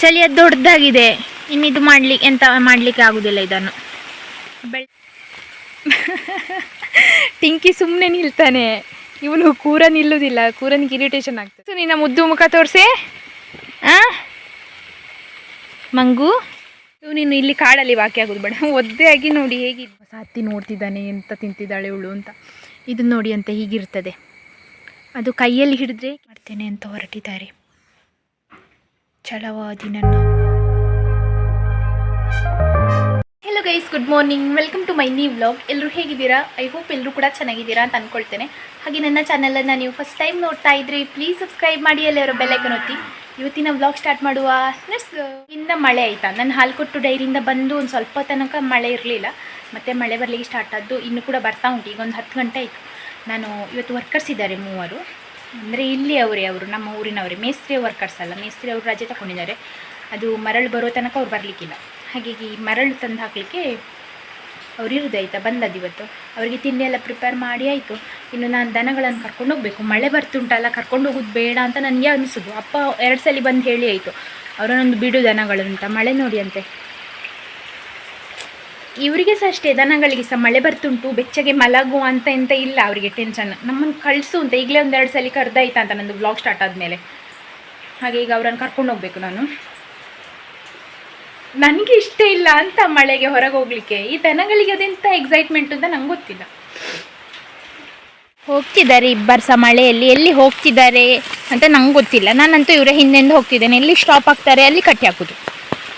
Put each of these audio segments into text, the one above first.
ಸಲ ಅದು ದೊಡ್ಡದಾಗಿದೆ. ಇನ್ನಿದು ಮಾಡ್ಲಿಕ್ಕೆ ಎಂತ ಮಾಡಲಿಕ್ಕೆ ಆಗುದಿಲ್ಲ ಇದನ್ನು. ಟಿಂಕಿ ಸುಮ್ಮನೆ ನಿಲ್ತಾನೆ. ಇವನು ಕೂರ ನಿಲ್ಲುವುದಿಲ್ಲ ಕೂರನಿಗೆ ಇರಿಟೇಷನ್ ಆಗ್ತದೆ. ಸೊ, ನಿನ್ನ ಮುದ್ದು ಮುಖ ತೋರಿಸಿ. ಆ? ಮಂಗು? ಸೊ, ನೀನು ಇಲ್ಲಿ ಕಾಡಲ್ಲಿ ವಾಕಿ ಆಗೋದು ಬೇಡ. ಒದ್ದೆ ಆಗಿ ನೋಡಿ ಹೇಗೆ ಹೊಸ ಹತ್ತಿ ನೋಡ್ತಿದ್ದಾನೆ ಎಂತ ತಿಂತಿದ್ದಾಳೆ ಇವಳು ಅಂತ. ಇದು ನೋಡಿ ಅಂತ ಹೀಗಿರ್ತದೆ. ಅದು ಕೈಯಲ್ಲಿ ಹಿಡಿದ್ರೆ ಮಾಡ್ತೇನೆ ಅಂತ ಹೊರಟಿದ್ದಾರೆ. ಛಲವಾದಿ ನನ್ನ hello guys good morning welcome to my new vlog ಎಲ್ಲರೂ ಹೇಗಿದ್ದೀರಾ? ಐ ಹೋಪ್ ಎಲ್ಲರೂ ಕೂಡ ಚೆನ್ನಾಗಿದ್ದೀರಾ ಅಂತ ಅಂದ್ಕೊಳ್ತೇನೆ ಹಾಗೆ ನನ್ನ ಚಾನಲನ್ನು ನೀವು ಫಸ್ಟ್ ಟೈಮ್ ನೋಡ್ತಾ ಇದ್ರಿ ಪ್ಲೀಸ್ ಸಬ್ಸ್ಕ್ರೈಬ್ ಮಾಡಿ ಎಲ್ಲರ ಬೆಲ್ಲೈಕನ್ ಒತ್ತಿ. ಇವತ್ತಿನ ವ್ಲಾಗ್ ಸ್ಟಾರ್ಟ್ ಮಾಡುವ. ನೆಕ್ಸ್ಟ್ ಇಂದ ಮಳೆ ಆಯಿತಾ? ನಾನು ಹಾಲು ಕೊಟ್ಟು ಡೈರಿಯಿಂದ ಬಂದು ಒಂದು ಸ್ವಲ್ಪ ತನಕ ಮಳೆ ಇರಲಿಲ್ಲ. ಮತ್ತು ಮಳೆ ಬರಲಿಕ್ಕೆ ಸ್ಟಾರ್ಟ್ ಆದ್ದು. ಇನ್ನು ಕೂಡ ಬರ್ತಾ ಉಂಟು. ಈಗ ಒಂದು ಹತ್ತು ಗಂಟೆ ಆಯಿತು. ನಾನು ಇವತ್ತು ವರ್ಕರ್ಸ್ ಇದ್ದಾರೆ ಮೂವರು. ಅಂದರೆ ಇಲ್ಲಿ ಅವರೇ, ಅವರು ನಮ್ಮ ಊರಿನವರೇ. ಮೇಸ್ತ್ರಿ ವರ್ಕರ್ಸ್ ಅಲ್ಲ ಮೇಸ್ತ್ರಿ ಅವರು ರಜೆ ತಗೊಂಡಿದ್ದಾರೆ. ಅದು ಮರಳು ಬರೋ ತನಕ ಅವ್ರು ಬರಲಿಕ್ಕಿಲ್ಲ. ಹಾಗಾಗಿ ಮರಳು ತಂದು ಹಾಕಲಿಕ್ಕೆ ಅವ್ರು ಇರುದು ಆಯಿತಾ, ಬಂದದ್ದು ಇವತ್ತು. ಅವರಿಗೆ ತಿಂಡಿ ಎಲ್ಲ ಪ್ರಿಪೇರ್ ಮಾಡಿ ಆಯಿತು. ಇನ್ನು ನಾನು ದನಗಳನ್ನು ಕರ್ಕೊಂಡು ಹೋಗಬೇಕು. ಮಳೆ ಬರ್ತುಂಟಲ್ಲ ಕರ್ಕೊಂಡು ಹೋಗೋದು ಬೇಡ ಅಂತ ನನಗೆ ಅನಿಸೋದು. ಅಪ್ಪ ಎರಡು ಸಲ ಬಂದು ಹೇಳಿ ಆಯಿತು. ಅವರನ್ನೊಂದು ಬಿಡು ದನಗಳಂತ. ಮಳೆ ನೋಡಿ ಅಂತೆ. ಇವರಿಗೆ ಸಹ ಅಷ್ಟೇ, ದನಗಳಿಗೆ ಸಹ ಮಳೆ ಬರ್ತುಂಟು, ಬೆಚ್ಚಗೆ ಮಲಗು ಅಂತ ಎಂತ ಇಲ್ಲ ಅವರಿಗೆ ಟೆನ್ಷನ್ ನಮ್ಮನ್ನು ಕಳಿಸು ಅಂತ, ಈಗಲೇ ಒಂದೆರಡು ಸಲ ಕರೆದಾಯ್ತಾ ಅಂತ ನಂದು ಬ್ಲಾಗ್ ಸ್ಟಾರ್ಟ್ ಆದಮೇಲೆ. ಹಾಗೆ ಈಗ ಅವರನ್ನು ಕರ್ಕೊಂಡು ಹೋಗ್ಬೇಕು ನಾನು. ನನಗೆ ಇಷ್ಟ ಇಲ್ಲ ಅಂತ ಮಳೆಗೆ ಹೊರಗೆ ಹೋಗ್ಲಿಕ್ಕೆ. ಈ ದನಗಳಿಗೆ ಅದೆಂತ ಎಕ್ಸೈಟ್ಮೆಂಟ್ ಅಂತ ನಂಗೆ ಗೊತ್ತಿಲ್ಲ. ಹೋಗ್ತಿದ್ದಾರೆ ಇಬ್ಬರು ಸಹ ಮಳೆಯಲ್ಲಿ. ಎಲ್ಲಿ ಹೋಗ್ತಿದ್ದಾರೆ ಅಂತ ನಂಗೆ ಗೊತ್ತಿಲ್ಲ. ನಾನಂತೂ ಇವರ ಹಿಂದೆಂದು ಹೋಗ್ತಿದ್ದೇನೆ. ಎಲ್ಲಿ ಸ್ಟಾಪ್ ಆಗ್ತಾರೆ ಅಲ್ಲಿ ಕಟ್ಟಿ ಹಾಕೋದು.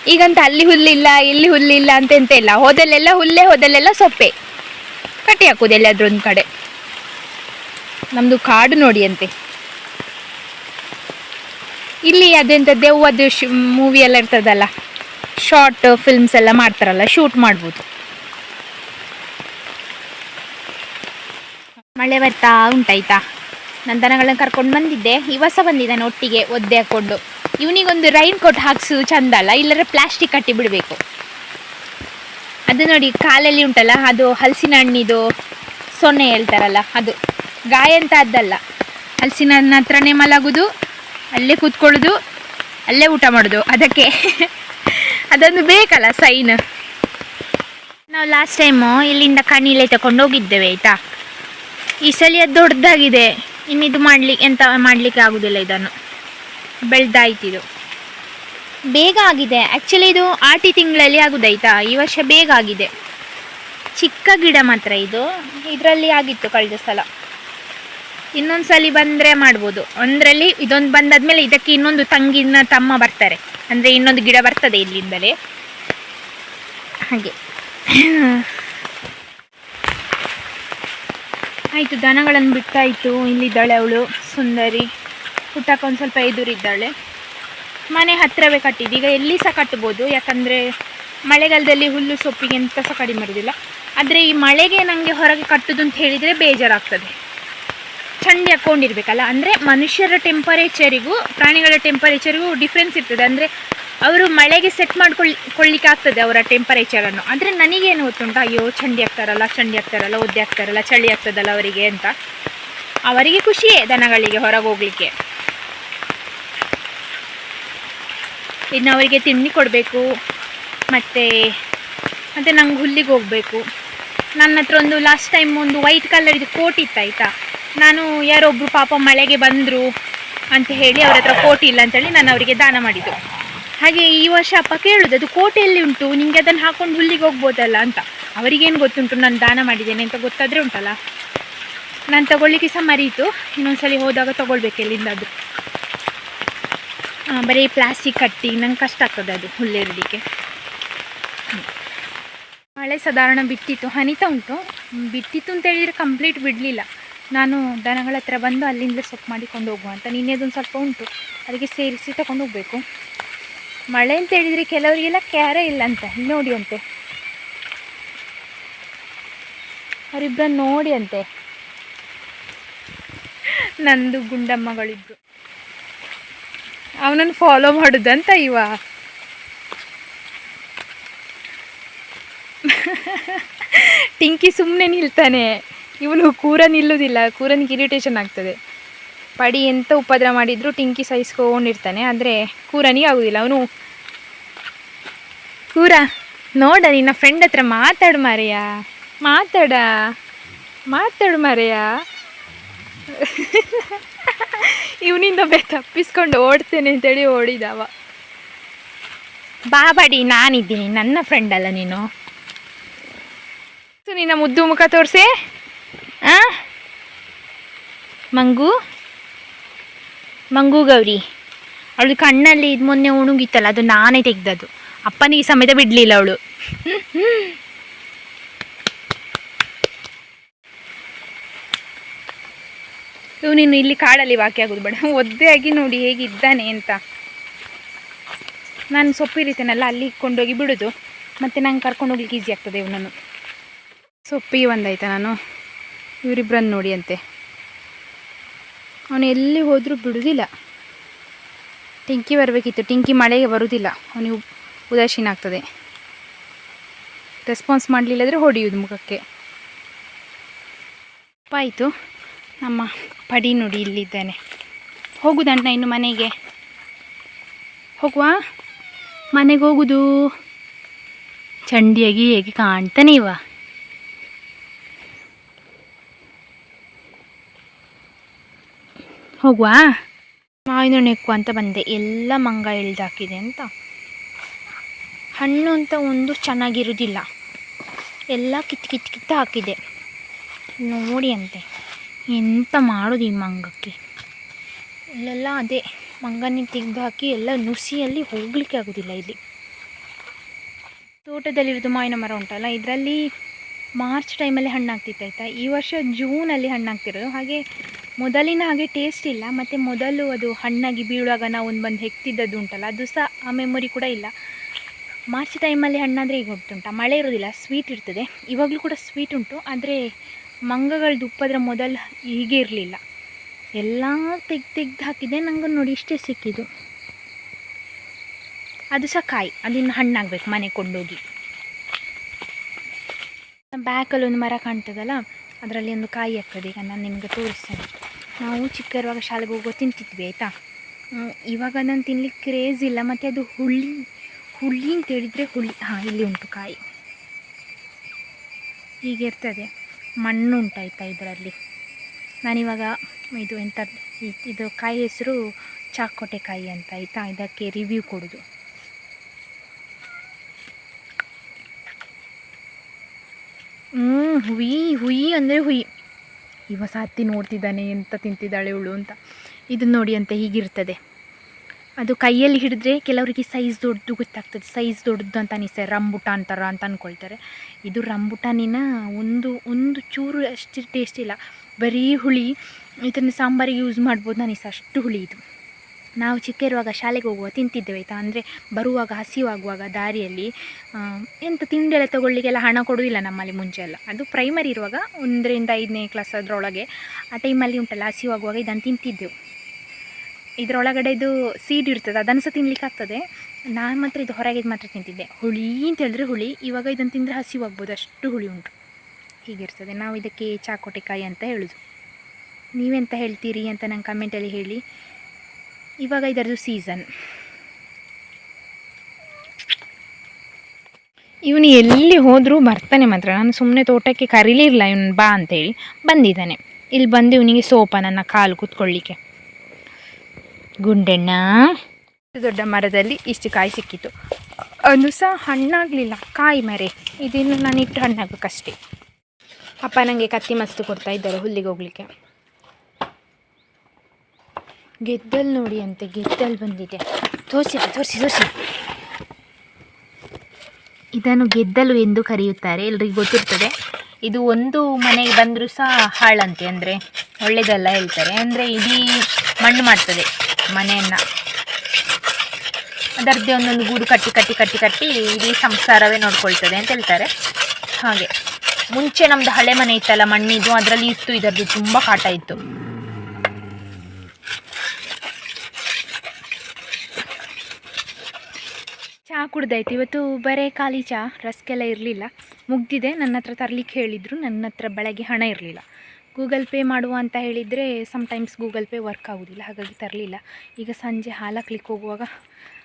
ಈಗಂತ ಅಲ್ಲಿ ಹುಲ್ಲಿಲ್ಲ, ಇಲ್ಲಿ ಹುಲ್ಲಿಲ್ಲ ಅಂತ ಎಂತ ಇಲ್ಲ ಹೋದಲ್ಲೆಲ್ಲ ಹುಲ್ಲೇ, ಹೋದಲ್ಲೆಲ್ಲ ಸೊಪ್ಪೆ. ಕಟ್ಟಿ ಹಾಕೋದು ಎಲ್ಲಾದ್ರೂ ಒಂದು ಕಡೆ. ನಮ್ಮದು ಕಾಡು ನೋಡಿ ಅಂತೆ ಇಲ್ಲಿ ಅದೆಂತ ದೆವ್ವದ್ದು ಶ್ ಮೂವಿ ಎಲ್ಲ ಇರ್ತದಲ್ಲ. ಶಾರ್ಟ್ ಫಿಲ್ಮ್ಸ್ ಎಲ್ಲ ಮಾಡ್ತಾರಲ್ಲ ಶೂಟ್ ಮಾಡ್ಬೋದು. ಮಳೆ ಬರ್ತಾ ಉಂಟಾಯ್ತಾ? ನನ್ನ ದನಗಳನ್ನ ಕರ್ಕೊಂಡು ಬಂದಿದ್ದೆ. ಇವಸ ಬಂದಿದ್ದಾನೆ ಒಟ್ಟಿಗೆ ಒದ್ದೆ ಹಾಕ್ಕೊಂಡು ಇವನಿಗೊಂದು ರೈನ್ ಕೋಟ್ ಹಾಕ್ಸು ಚಂದ ಅಲ್ಲ? ಇಲ್ಲದ್ರೆ ಪ್ಲಾಸ್ಟಿಕ್ ಕಟ್ಟಿ ಬಿಡಬೇಕು. ಅದು ನೋಡಿ, ಕಾಲಲ್ಲಿ ಉಂಟಲ್ಲ, ಅದು ಹಲಸಿನ ಹಣ್ಣಿದು ಸೊನ್ನೆ ಹೇಳ್ತಾರಲ್ಲ, ಅದು. ಗಾಯ ಅಂತ ಅದಲ್ಲ ಹಲಸಿನ ಹಣ್ಣ ಹತ್ರನೇ ಮಲಗುದು, ಅಲ್ಲೇ ಕೂತ್ಕೊಳ್ಳೋದು, ಅಲ್ಲೇ ಊಟ ಮಾಡೋದು. ಅದಕ್ಕೆ ಅದೊಂದು ಬೇಕಲ್ಲ ಸೈನ್ ನಾವು ಲಾಸ್ಟ್ ಟೈಮು ಇಲ್ಲಿಂದ ಕಣಿಲೆ ತಗೊಂಡು ಹೋಗಿದ್ದೇವೆ, ಆಯಿತಾ? ಈ ಸಲ ಅದು ದೊಡ್ಡದಾಗಿದೆ. ಇನ್ನಿದು ಮಾಡ್ಲಿಕ್ಕೆ ಎಂತ ಮಾಡಲಿಕ್ಕೆ ಆಗೋದಿಲ್ಲ ಇದನ್ನು. ಬೆಳೆದಾಯ್ತಿದು. ಬೇಗ ಆಗಿದೆ. ಆ್ಯಕ್ಚುಲಿ ಇದು ಆಟಿ ತಿಂಗಳಲ್ಲಿ ಆಗೋದಾಯ್ತಾ? ಈ ವರ್ಷ ಬೇಗ ಆಗಿದೆ. ಚಿಕ್ಕ ಗಿಡ ಮಾತ್ರ ಇದು. ಇದರಲ್ಲಿ ಆಗಿತ್ತು ಕಳೆದ ಸಲ. ಇನ್ನೊಂದು ಸಲ ಬಂದರೆ ಮಾಡ್ಬೋದು. ಒಂದರಲ್ಲಿ ಇದೊಂದು ಬಂದಾದ್ಮೇಲೆ ಇದಕ್ಕೆ ಇನ್ನೊಂದು ತಂಗಿನ ತಮ್ಮ ಬರ್ತಾರೆ. ಅಂದರೆ ಇನ್ನೊಂದು ಗಿಡ ಬರ್ತದೆ ಇಲ್ಲಿಂದಲೇ. ಹಾಗೆ. ಆಯಿತು, ದನಗಳನ್ನು ಬಿಟ್ಟಾಯಿತು ಇಲ್ಲಿದ್ದಾಳೆ ಅವಳು. ಸುಂದರಿ. ಪುಟ್ಟಕ್ಕ ಒಂದು ಸ್ವಲ್ಪ ಎದುರಿದ್ದಾಳೆ ಮನೆ ಹತ್ತಿರವೇ ಕಟ್ಟಿದ್ದು. ಈಗ ಎಲ್ಲಿ ಸಹ ಕಟ್ಬೋದು. ಯಾಕಂದರೆ ಮಳೆಗಾಲದಲ್ಲಿ ಹುಲ್ಲು ಸೊಪ್ಪಿಗೆ ಎಂತ ಸಹ ಕಡಿಮೆ ಇರೋದಿಲ್ಲ. ಆದರೆ ಈ ಮಳೆಗೆ ನನಗೆ ಹೊರಗೆ ಕಟ್ಟೋದು ಅಂತ ಹೇಳಿದರೆ ಬೇಜಾರಾಗ್ತದೆ. ಚಂಡಿ ಹಾಕ್ಕೊಂಡಿರ್ಬೇಕಲ್ಲ ಅಂದರೆ ಮನುಷ್ಯರ ಟೆಂಪರೇಚರಿಗೂ ಪ್ರಾಣಿಗಳ ಟೆಂಪರೇಚರಿಗೂ ಡಿಫ್ರೆನ್ಸ್ ಇರ್ತದೆ. ಅಂದರೆ ಅವರು ಮಳೆಗೆ ಸೆಟ್ ಮಾಡ್ಕೊಳ್ಳಿ ಕೊಳ್ಳಿಕ್ಕೆ ಆಗ್ತದೆ ಅವರ ಟೆಂಪರೇಚರನ್ನು ಅಂದರೆ ನನಗೇನು ಗೊತ್ತುಂಟ? ಅಯ್ಯೋ, ಚಂಡಿ ಆಗ್ತಾರಲ್ಲ ಚಂಡಿ ಆಗ್ತಾರಲ್ಲ ಒದ್ದೆ ಆಗ್ತಾರಲ್ಲ ಚಳಿ ಆಗ್ತದಲ್ಲ ಅವರಿಗೆ ಅಂತ. ಅವರಿಗೆ ಖುಷಿಯೇ ದನಗಳಿಗೆ ಹೊರಗೆ ಹೋಗ್ಲಿಕ್ಕೆ. ಇನ್ನು ಅವರಿಗೆ ತಿಂಡಿ ಕೊಡಬೇಕು. ಮತ್ತು ಮತ್ತು ನಂಗೆ ಹುಲ್ಲಿಗೆ ಹೋಗಬೇಕು. ನನ್ನ ಹತ್ರ ಒಂದು ಲಾಸ್ಟ್ ಟೈಮ್ ಒಂದು ವೈಟ್ ಕಲರಿದು ಕೋಟ್ ಇತ್ತು, ಆಯಿತಾ? ನಾನು ಯಾರೊಬ್ಬರು ಪಾಪ ಮಳೆಗೆ ಬಂದರು ಅಂತ ಹೇಳಿ ಅವ್ರ ಹತ್ರ ಕೋಟ್ ಇಲ್ಲ ಅಂತೇಳಿ ನಾನು ಅವರಿಗೆ ದಾನ ಮಾಡಿದ್ದು. ಹಾಗೆ ಈ ವರ್ಷ ಅಪ್ಪ ಕೇಳುದು, ಅದು ಕೋಟೆಯಲ್ಲಿ ಉಂಟು? ನಿಮಗೆ ಅದನ್ನು ಹಾಕೊಂಡು ಹುಲ್ಲಿಗೆ ಹೋಗ್ಬೋದಲ್ಲ? ಅಂತ. ಅವರಿಗೇನು ಗೊತ್ತುಂಟು, ನಾನು ದಾನ ಮಾಡಿದ್ದೇನೆ. ಅಂತ ಗೊತ್ತಾದರೆ ಉಂಟಲ್ಲ. ನಾನು ತಗೊಳ್ಳಿಕ್ಕೆ ಸಹ ಮರೀತು. ಇನ್ನೊಂದ್ಸಲಿ ಹೋದಾಗ ತೊಗೊಳ್ಬೇಕು ಎಲ್ಲಿಂದಾದ್ರು. ಬರೀ ಪ್ಲಾಸ್ಟಿಕ್ ಕಟ್ಟಿ, ನಂಗೆ ಕಷ್ಟ ಆಗ್ತದೆ ಅದು ಹುಲ್ಲೇರಲಿಕ್ಕೆ ಮಳೆ ಸಾಧಾರಣ ಬಿಟ್ಟಿತ್ತು, ಹನಿತಾ ಉಂಟು. ಬಿಟ್ಟಿತ್ತು ಅಂತ ಹೇಳಿದರೆ ಕಂಪ್ಲೀಟ್ ಬಿಡಲಿಲ್ಲ. ನಾನು ದನಗಳ ಹತ್ರ ಬಂದು ಅಲ್ಲಿಂದಲೇ ಸೊಪ್ಪು ಮಾಡಿಕೊಂಡು ಹೋಗುವ ಅಂತ ನಿನ್ನೆದೊಂದು ಸ್ವಲ್ಪ ಉಂಟು. ಅದಕ್ಕೆ ಸೇರಿಸಿ ತಗೊಂಡು ಹೋಗಬೇಕು. ಮಳೆ ಅಂತ ಹೇಳಿದರೆ ಕೆಲವರಿಗೆಲ್ಲ ಕ್ಯಾರ ಇಲ್ಲ ಅಂತ, ನೋಡಿ ಅಂತೆ. ಅವರಿಬ್ಬರನ್ನು ನೋಡಿ ಅಂತೆ. ನಂದು ಗುಂಡಮ್ಮಗಳಿಬ್ರು. ಅವನನ್ನು ಫಾಲೋ ಮಾಡುದಂತ ಇವ. ಟಿಂಕಿ ಸುಮ್ಮನೆ ನಿಲ್ತಾನೆ. ಇವನು ಕೂರ ನಿಲ್ಲುವುದಿಲ್ಲ ಕೂರನಿಗೆ ಇರಿಟೇಷನ್ ಆಗ್ತದೆ. ಪಡಿ ಎಂತ ಉಪದ್ರ ಮಾಡಿದ್ರು ಟಿಂಕಿ ಸಹಿಸ್ಕೊಂಡಿರ್ತಾನೆ ಆದರೆ ಕೂರನಿಗೆ ಆಗುದಿಲ್ಲ. ಅವನು, ಕೂರ, ನೋಡ, ನಿನ್ನ ಫ್ರೆಂಡ್ ಹತ್ರ ಮಾತಾಡು ಮಾರಯ್ಯ. ಮಾತಾಡ, ಮಾತಾಡು ಮಾರೆಯ ಇವನಿಂದ ಬೇ ತಪ್ಪಿಸ್ಕೊಂಡು ಓಡ್ತೇನೆ ಅಂತೇಳಿ ಓಡಿದವ. ಬಾಬಾಡಿ ನಾನಿದ್ದೀನಿ. ನನ್ನ ಫ್ರೆಂಡ್ ಅಲ್ಲ ನೀನು. ಸೊ ನಿನ್ನ ಮುದ್ದು ಮುಖ ತೋರಿಸೆ. ಆ? ಮಂಗು? ಮಂಗು ಗೌರಿ. ಅವಳು ಕಣ್ಣಲ್ಲಿ ಇದು ಮೊನ್ನೆ ಉಣುಗಿತ್ತಲ್ಲ ಅದು ನಾನೇ ತೆಗ್ದದ್ದು. ಅಪ್ಪನಿಗೆ ಸಮೇತ ಬಿಡಲಿಲ್ಲ ಅವಳು. ಇವು ನೀನು ಇಲ್ಲಿ ಕಾಡಲ್ಲಿ ವಾಕಿ ಆಗೋದು ಬೇಡ. ಒದ್ದೆ ಆಗಿ ನೋಡಿ ಹೇಗಿದ್ದಾನೆ ಅಂತ. ನಾನು ಸೊಪ್ಪಿರಿತೇನಲ್ಲ ಅಲ್ಲಿ ಕೊಂಡೋಗಿ ಬಿಡೋದು. ಮತ್ತು ನಂಗೆ ಕರ್ಕೊಂಡು ಹೋಗ್ಲಿಕ್ಕೆ ಈಸಿ ಆಗ್ತದೆ ಇವನನ್ನು. ಸೊಪ್ಪಿಗೆ ಬಂದಾಯ್ತಾ ನಾನು? ಇವರಿಬ್ಬರನ್ನು ನೋಡಿ ಅಂತೆ. ಅವನು ಎಲ್ಲಿ ಹೋದರೂ ಬಿಡೋದಿಲ್ಲ. ಟಿಂಕಿ ಬರಬೇಕಿತ್ತು. ಟಿಂಕಿ ಮಳೆಗೆ ಬರುವುದಿಲ್ಲ ಅವನಿಗೆ ಉದಾಸೀನ ಆಗ್ತದೆ. ರೆಸ್ಪಾನ್ಸ್ ಮಾಡಲಿಲ್ಲದ್ರೆ ಹೊಡೆಯುವುದು ಮುಖಕ್ಕೆ. ಆಯಿತು. ನಮ್ಮ ಪಡಿ ನೋಡಿ, ಇಲ್ಲಿದ್ದಾನೆ. ಹೋಗುದಣ್ಣ ಇನ್ನು ಮನೆಗೆ. ಹೋಗುವ? ಮನೆಗೆ ಹೋಗುದು? ಚಂಡಿಯಾಗಿ ಹೇಗೆ ಕಾಣ್ತಾನೆ ಇವ? ಹೋಗುವ? ಮಾವಿನ ನೆಕ್ಕು ಅಂತ ಬಂದೆ. ಎಲ್ಲ ಮಂಗ ಇಳ್ದಾಕಿದೆ ಅಂತ. ಹಣ್ಣು ಅಂತ ಒಂದು ಚೆನ್ನಾಗಿರುವುದಿಲ್ಲ ಎಲ್ಲ ಕಿತ್ತು ಕಿತ್ತು ಕಿತ್ತು ಹಾಕಿದೆ. ನೋಡಿ ಅಂತೆ. ಎಂತ ಮಾಡೋದು ಈ ಮಂಗಕ್ಕೆ? ಇಲ್ಲೆಲ್ಲ ಅದೇ ಮಂಗನಿಗೆ ತೆಗೆದು ಹಾಕಿ ಎಲ್ಲ ನುಸಿಯಲ್ಲಿ ಹೋಗಲಿಕ್ಕೆ ಆಗೋದಿಲ್ಲ ಇಲ್ಲಿ. ತೋಟದಲ್ಲಿರೋದು ಮಾವಿನ ಮರ ಉಂಟಲ್ಲ, ಇದರಲ್ಲಿ ಮಾರ್ಚ್ ಟೈಮಲ್ಲಿ ಹಣ್ಣಾಗ್ತಿತ್ತು ಆಯಿತಾ? ಈ ವರ್ಷ ಜೂನಲ್ಲಿ ಹಣ್ಣಾಗ್ತಿರೋದು, ಹಾಗೆ ಮೊದಲಿನ ಹಾಗೆ ಟೇಸ್ಟ್ ಇಲ್ಲ, ಮತ್ತು ಮೊದಲು ಅದು ಹಣ್ಣಾಗಿ ಬೀಳುವಾಗ ನಾವು ಒಂದು ಬಂದು ಹೆಕ್ತಿದ್ದದ್ದು ಉಂಟಲ್ಲ, ಅದು ಸಹ ಆ ಮೆಮೊರಿ ಕೂಡ ಇಲ್ಲ. ಮಾರ್ಚ್ ಟೈಮಲ್ಲಿ ಹಣ್ಣಾದರೆ ಈಗ ಗೊತ್ತುಂಟ ಮಳೆ ಇರೋದಿಲ್ಲ ಸ್ವೀಟ್ ಇರ್ತದೆ. ಇವಾಗಲೂ ಕೂಡ ಸ್ವೀಟ್ ಉಂಟು, ಆದರೆ ಮಂಗಗಳದ್ದು ದುಪ್ಪದ್ರ ಮೊದಲು ಹೀಗೆ ಇರಲಿಲ್ಲ. ಎಲ್ಲ ತೆಗ್ದು ತೆಗ್ದು ಹಾಕಿದೆ, ನಂಗೆ ನೋಡಿ ಇಷ್ಟೇ ಸಿಕ್ಕಿದ್ದು. ಅದು ಸಹ ಕಾಯಿ, ಅದಿನ್ನು ಹಣ್ಣಾಗಬೇಕು ಮನೆ ಕೊಂಡೋಗಿ. ಬ್ಯಾಕಲ್ಲಿ ಒಂದು ಮರ ಕಾಣ್ತದಲ್ಲ, ಅದರಲ್ಲಿ ಒಂದು ಕಾಯಿ ಆಗ್ತದೆ, ಈಗ ನಾನು ನಿಮಗೆ ತೋರಿಸ್ತೇನೆ. ನಾವು ಚಿಕ್ಕ ಇರುವಾಗ ಶಾಲೆಗೆ ಹೋಗೋ ತಿಂತಿದ್ವಿ, ಆಯಿತಾ? ಇವಾಗ ನಾನು ತಿನ್ಲಿಕ್ಕೆ ಕ್ರೇಜ್ ಇಲ್ಲ, ಮತ್ತು ಅದು ಹುಳಿ ಹುಳಿ ಅಂತ ಹೇಳಿದರೆ ಹುಳಿ, ಹಾಂ, ಇಲ್ಲಿ ಉಂಟು ಕಾಯಿ. ಹೀಗೆ ಇರ್ತದೆ. ಮಣ್ಣು ಉಂಟಾಯ್ತಾ ಇದರಲ್ಲಿ. ನಾನಿವಾಗ ಇದು ಎಂಥ ಇದು ಕಾಯಿ ಹೆಸರು ಚಾಕೋಟೆ ಕಾಯಿ ಅಂತ ಆಯಿತಾ, ಇದಕ್ಕೆ ರಿವ್ಯೂ ಕೊಡೋದು. ಹ್ಞೂ ಹುಯಿ ಹುಯಿ ಅಂದರೆ ಹುಯಿ. ಇವ ಸಾತಿ ನೋಡ್ತಿದ್ದಾನೆ, ಎಂತ ತಿಂತಿದ್ದಾಳೆ ಇವಳು ಅಂತ. ಇದನ್ನ ನೋಡಿ ಅಂತ ಹೀಗಿರ್ತದೆ. ಅದು ಕೈಯಲ್ಲಿ ಹಿಡಿದ್ರೆ ಕೆಲವರಿಗೆ ಸೈಜ್ ದೊಡ್ಡದು ಗೊತ್ತಾಗ್ತದೆ. ಸೈಜ್ ದೊಡ್ಡದು ಅಂತ ಅನಿಸ್ತಾರೆ. ರಂಬುಟಾನ್ ಥರ ಅಂತ ಅಂದ್ಕೊಳ್ತಾರೆ ಇದು ರಂಬುಟಾನಿನ ಒಂದು ಒಂದು ಚೂರು ಅಷ್ಟು ಟೇಸ್ಟ್ ಇಲ್ಲ. ಬರೀ ಹುಳಿ, ಇದನ್ನು ಸಾಂಬಾರಿಗೆ ಯೂಸ್ ಮಾಡ್ಬೋದು ಅನಿಸ್ತು. ಅಷ್ಟು ಹುಳಿ ಇದು. ನಾವು ಚಿಕ್ಕ ಇರುವಾಗ ಶಾಲೆಗೆ ಹೋಗುವ ತಿಂತಿದ್ದೇವೆ, ಆಯಿತಾ? ಅಂದರೆ ಬರುವಾಗ, ಹಸಿವಾಗುವಾಗ ದಾರಿಯಲ್ಲಿ ಎಂತ ತಿಂಡಿ ಎಲ್ಲ ತೊಗೊಳ್ಳಿಗೆಲ್ಲ ಹಣ ಕೊಡುವುದಿಲ್ಲ ನಮ್ಮಲ್ಲಿ ಮುಂಚೆ ಎಲ್ಲ. ಅದು ಪ್ರೈಮರಿ ಇರುವಾಗ ಒಂದರಿಂದ ಐದನೇ ಕ್ಲಾಸ್ ಅದರೊಳಗೆ ಆ ಟೈಮಲ್ಲಿ ಉಂಟಲ್ಲ, ಹಸಿವಾಗುವಾಗ ಇದನ್ನು ತಿಂತಿದ್ದೆವು. ಇದರೊಳಗಡೆ ಇದು ಸೀಡ್ ಇರ್ತದೆ, ಅದನ್ನು ಸಹ ತಿನ್ಲಿಕ್ಕೆ ಆಗ್ತದೆ. ನಾನು ಮಾತ್ರ ಇದು ಹೊರಗೆ ಮಾತ್ರ ತಿಂತಿದ್ದೆ. ಹುಳಿ ಅಂತ ಹೇಳಿದ್ರೆ ಹುಳಿ, ಇವಾಗ ಇದನ್ನು ತಿಂದರೆ ಹಸಿವಾಗ್ಬೋದು ಅಷ್ಟು ಹುಳಿ ಉಂಟು. ಹೀಗಿರ್ತದೆ. ನಾವು ಇದಕ್ಕೆ ಚಾಕೋಟೆಕಾಯಿ ಅಂತ ಹೇಳೋದು. ನೀವೆಂತ ಹೇಳ್ತೀರಿ ಅಂತ ನಂಗೆ ಕಮೆಂಟಲ್ಲಿ ಹೇಳಿ. ಇವಾಗ ಇದರದು ಸೀಸನ್ ಇವನು ಎಲ್ಲಿ ಹೋದರೂ ಬರ್ತಾನೆ ಮಾತ್ರ. ನಾನು ಸುಮ್ಮನೆ ತೋಟಕ್ಕೆ ಕರೀಲಿಲ್ಲ, ಇವನು ಬಾ ಅಂತೇಳಿ ಬಂದಿದ್ದಾನೆ. ಇಲ್ಲಿ ಬಂದು ಇವನಿಗೆ ಸೋಪ ನನ್ನ ಕಾಲು ಕೂತ್ಕೊಳ್ಳಿಕ್ಕೆ. ಗುಂಡೆಣ್ಣ. ದೊಡ್ಡ ಮರದಲ್ಲಿ ಇಷ್ಟು ಕಾಯಿ ಸಿಕ್ಕಿತು ಅದು ಸಹ ಹಣ್ಣಾಗಲಿಲ್ಲ, ಕಾಯಿ ಮರೆ. ಇದೇನು ನಾನು ಇಟ್ಟು ಹಣ್ಣಾಗಬೇಕಷ್ಟೇ ಅಪ್ಪ ನನಗೆ ಕತ್ತಿ ಮಸ್ತು ಕೊಡ್ತಾ ಇದ್ದಾರೆ ಹುಲ್ಲಿಗೆ ಹೋಗ್ಲಿಕ್ಕೆ. ಗೆದ್ದಲ್ ನೋಡಿ ಅಂತೆ, ಗೆದ್ದಲ್ ಬಂದಿದೆ. ತೋರಿಸಿ ತೋರಿಸಿ ತೋರಿಸಿ. ಇದನ್ನು ಗೆದ್ದಲು ಎಂದು ಕರೆಯುತ್ತಾರೆ, ಎಲ್ರಿಗೂ ಗೊತ್ತಿರ್ತದೆ. ಇದು ಒಂದು ಮನೆಗೆ ಬಂದರೂ ಸಹ ಹಾಳಂತೆ ಅಂದರೆ ಒಳ್ಳೆಯದಲ್ಲ ಹೇಳ್ತಾರೆ. ಅಂದರೆ ಇಡೀ ಮಣ್ಣು ಮಾಡ್ತದೆ. ಮನೆಯನ್ನು. ಅದರದ್ದೇ ಒಂದೊಂದು ಗೂಡು ಕಟ್ಟಿ ಕಟ್ಟಿ ಕಟ್ಟಿ ಕಟ್ಟಿ ಇಡೀ ಸಂಸಾರವೇ ನೋಡ್ಕೊಳ್ತದೆ ಅಂತ ಹೇಳ್ತಾರೆ. ಹಾಗೆ. ಮುಂಚೆ ನಮ್ದು ಹಳೆ ಮನೆ ಇತ್ತಲ್ಲ ಮಣ್ಣಿದ್ದು ಅದರಲ್ಲಿ ಇತ್ತು, ಇದರದ್ದು ತುಂಬ ಕಾಟ ಇತ್ತು. ಚಹಾ ಕುಡ್ದಾಯ್ತು. ಇವತ್ತು ಬರೇ ಖಾಲಿ ಚಹಾ ರಸ್ಕೆಲ್ಲ ಇರಲಿಲ್ಲ. ಮುಗ್ದಿದೆ. ನನ್ನ ಹತ್ರ ತರಲಿಕ್ಕೆ ಹೇಳಿದ್ರು. ನನ್ನ ಹತ್ರ ಬೆಳಗ್ಗೆ ಹಣ ಇರಲಿಲ್ಲ. ಗೂಗಲ್ ಪೇ ಮಾಡುವ ಅಂತ ಹೇಳಿದರೆ ಸಮ್ಟೈಮ್ಸ್ ಗೂಗಲ್ ಪೇ ವರ್ಕ್ ಆಗೋದಿಲ್ಲ, ಹಾಗಾಗಿ ತರಲಿಲ್ಲ. ಈಗ ಸಂಜೆ ಹಾಲು ಕ್ಲಿಕ್ ಹೋಗುವಾಗ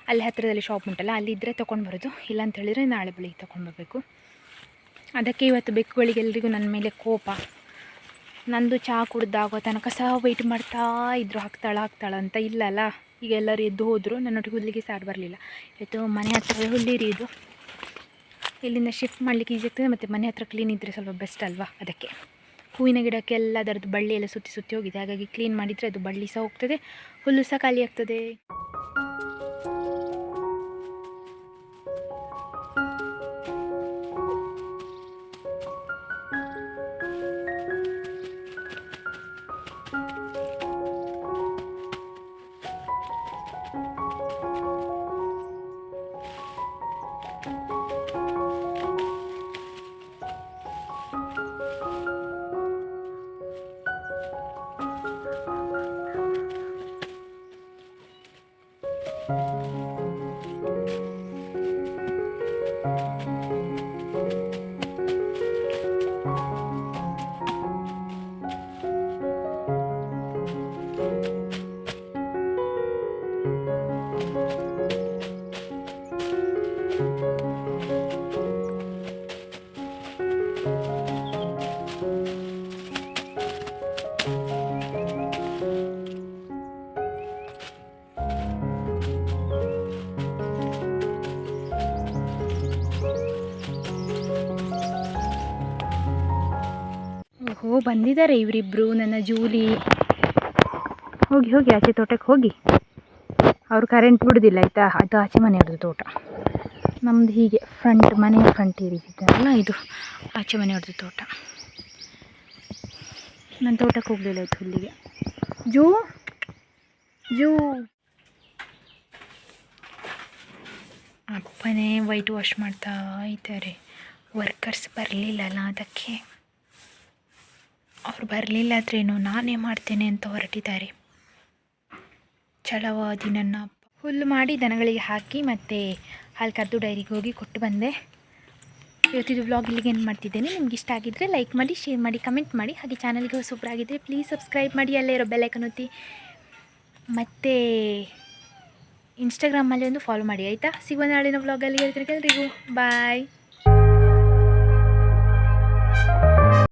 ಅಲ್ಲಿ ಹತ್ತಿರದಲ್ಲಿ ಶಾಪ್ ಉಂಟಲ್ಲ, ಅಲ್ಲಿ ಇದ್ದರೆ ತೊಗೊಂಡು ಬರೋದು. ಇಲ್ಲ ಅಂತ ಹೇಳಿದರೆ ನಾಳೆ ಬೆಳಿಗ್ಗೆ ತೊಗೊಂಡು ಬರಬೇಕು. ಅದಕ್ಕೆ ಇವತ್ತು ಬೆಕ್ಕುಗಳಿಗೆಲ್ಲರಿಗೂ ನನ್ನ ಮೇಲೆ ಕೋಪ. ನಂದು ಚಹಾ ಕುಡ್ದಾಗೋ ತನಕ ಸಹ ವೆಯ್ಟ್ ಮಾಡ್ತಾ ಇದ್ರು, ಹಾಕ್ತಾಳ ಹಾಕ್ತಾಳ ಅಂತ ಇಲ್ಲಲ್ಲ ಈಗ ಎಲ್ಲರೂ ಎದ್ದು ಹೋದರು, ನನ್ನೊಟ್ಟಿಗೆ ಹುಲ್ಲಿಗೆ ಸಾರು ಬರಲಿಲ್ಲ. ಇವತ್ತು ಮನೆ ಹತ್ರ ಹುಲ್ಲಿರಿ ಇದು ಇಲ್ಲಿಂದ ಶಿಫ್ಟ್ ಮಾಡಲಿಕ್ಕೆ ಈಸಿ ಆಗ್ತದೆ, ಮತ್ತು ಮನೆ ಹತ್ರ ಕ್ಲೀನ್ ಇದ್ದರೆ ಸ್ವಲ್ಪ ಬೆಸ್ಟ್ ಅಲ್ವಾ ಅದಕ್ಕೆ. ಹೂವಿನ ಗಿಡಕ್ಕೆಲ್ಲ ಅದರದ್ದು ಬಳ್ಳಿ ಎಲ್ಲ ಸುತ್ತಿ ಸುತ್ತಿ ಹೋಗಿದೆ. ಹಾಗಾಗಿ ಕ್ಲೀನ್ ಮಾಡಿದರೆ ಅದು ಬಳ್ಳಿ ಸಹ ಹೋಗ್ತದೆ, ಹುಲ್ಲು ಸಹ ಖಾಲಿ ಆಗ್ತದೆ. ಬಂದಿದ್ದಾರೆ ಇವರಿಬ್ಬರು ನನ್ನ ಜೂಲಿ. ಹೋಗಿ ಹೋಗಿ, ಆಚೆ ತೋಟಕ್ಕೆ ಹೋಗಿ. ಅವರು ಕರೆಂಟ್ ಬಿಡೋದಿಲ್ಲ, ಆಯಿತಾ? ಅದು ಆಚೆ ಮನೆಯವ್ರದ್ದು ತೋಟ. ನಮ್ಮದು ಹೀಗೆ ಫ್ರಂಟ್ ಮನೆ ಫ್ರಂಟ್ ಇದೆಯಲ್ಲ, ಇದು ಆಚೆ ಮನೆಯವ್ರದ್ದು ತೋಟ. ನನ್ನ ತೋಟಕ್ಕೆ ಹೋಗಲಿಲ್ಲ ಆಯಿತು ಹುಲ್ಲಿಗೆ ಜೂ ಜೂ. ಅಪ್ಪನೇ ವೈಟ್ ವಾಶ್ ಮಾಡ್ತಾ ಇದ್ದಾರೆ. ವರ್ಕರ್ಸ್ ಬರಲಿಲ್ಲಲ್ಲ ಅದಕ್ಕೆ. ಅವ್ರು ಬರಲಿಲ್ಲ ಆದ್ರೇನು ನಾನೇ ಮಾಡ್ತೇನೆ ಅಂತ ಹೊರಟಿದ್ದಾರೆ. ಛಲವಾದಿ ನನ್ನ ಅಪ್ಪ. ಹುಲ್ಲು ಮಾಡಿ ದನಗಳಿಗೆ ಹಾಕಿ ಮತ್ತು ಹಾಲು ಕರೆದು ಡೈರಿಗೆ ಹೋಗಿ ಕೊಟ್ಟು ಬಂದೆ. ಇವತ್ತಿದ್ದು ವ್ಲಾಗ್ ಇಲ್ಲಿಗೆ ಏನು ಮಾಡ್ತಿದ್ದೇನೆ. ನಿಮ್ಗೆ ಇಷ್ಟ ಆಗಿದ್ದರೆ ಲೈಕ್ ಮಾಡಿ ಶೇರ್ ಮಾಡಿ ಕಮೆಂಟ್ ಮಾಡಿ. ಹಾಗೆ ಚಾನಲ್ಗೆ ಹೊಸಬ್ರಾಗಿದ್ದರೆ ಪ್ಲೀಸ್ ಸಬ್ಸ್ಕ್ರೈಬ್ ಮಾಡಿ, ಅಲ್ಲೇ ಇರೋ ಬೆಲ್ಲೈಕನ್ ಒತ್ತಿ. ಮತ್ತು ಇನ್ಸ್ಟಾಗ್ರಾಮಲ್ಲಿ ಒಂದು ಫಾಲೋ ಮಾಡಿ, ಆಯಿತಾ? ಸಿಗುವ ನಾಳಿನ ವ್ಲಾಗಲ್ಲಿ ಹೇಳ್ತೀನಿ ಎಲ್ರಿಗೂ ಬಾಯ್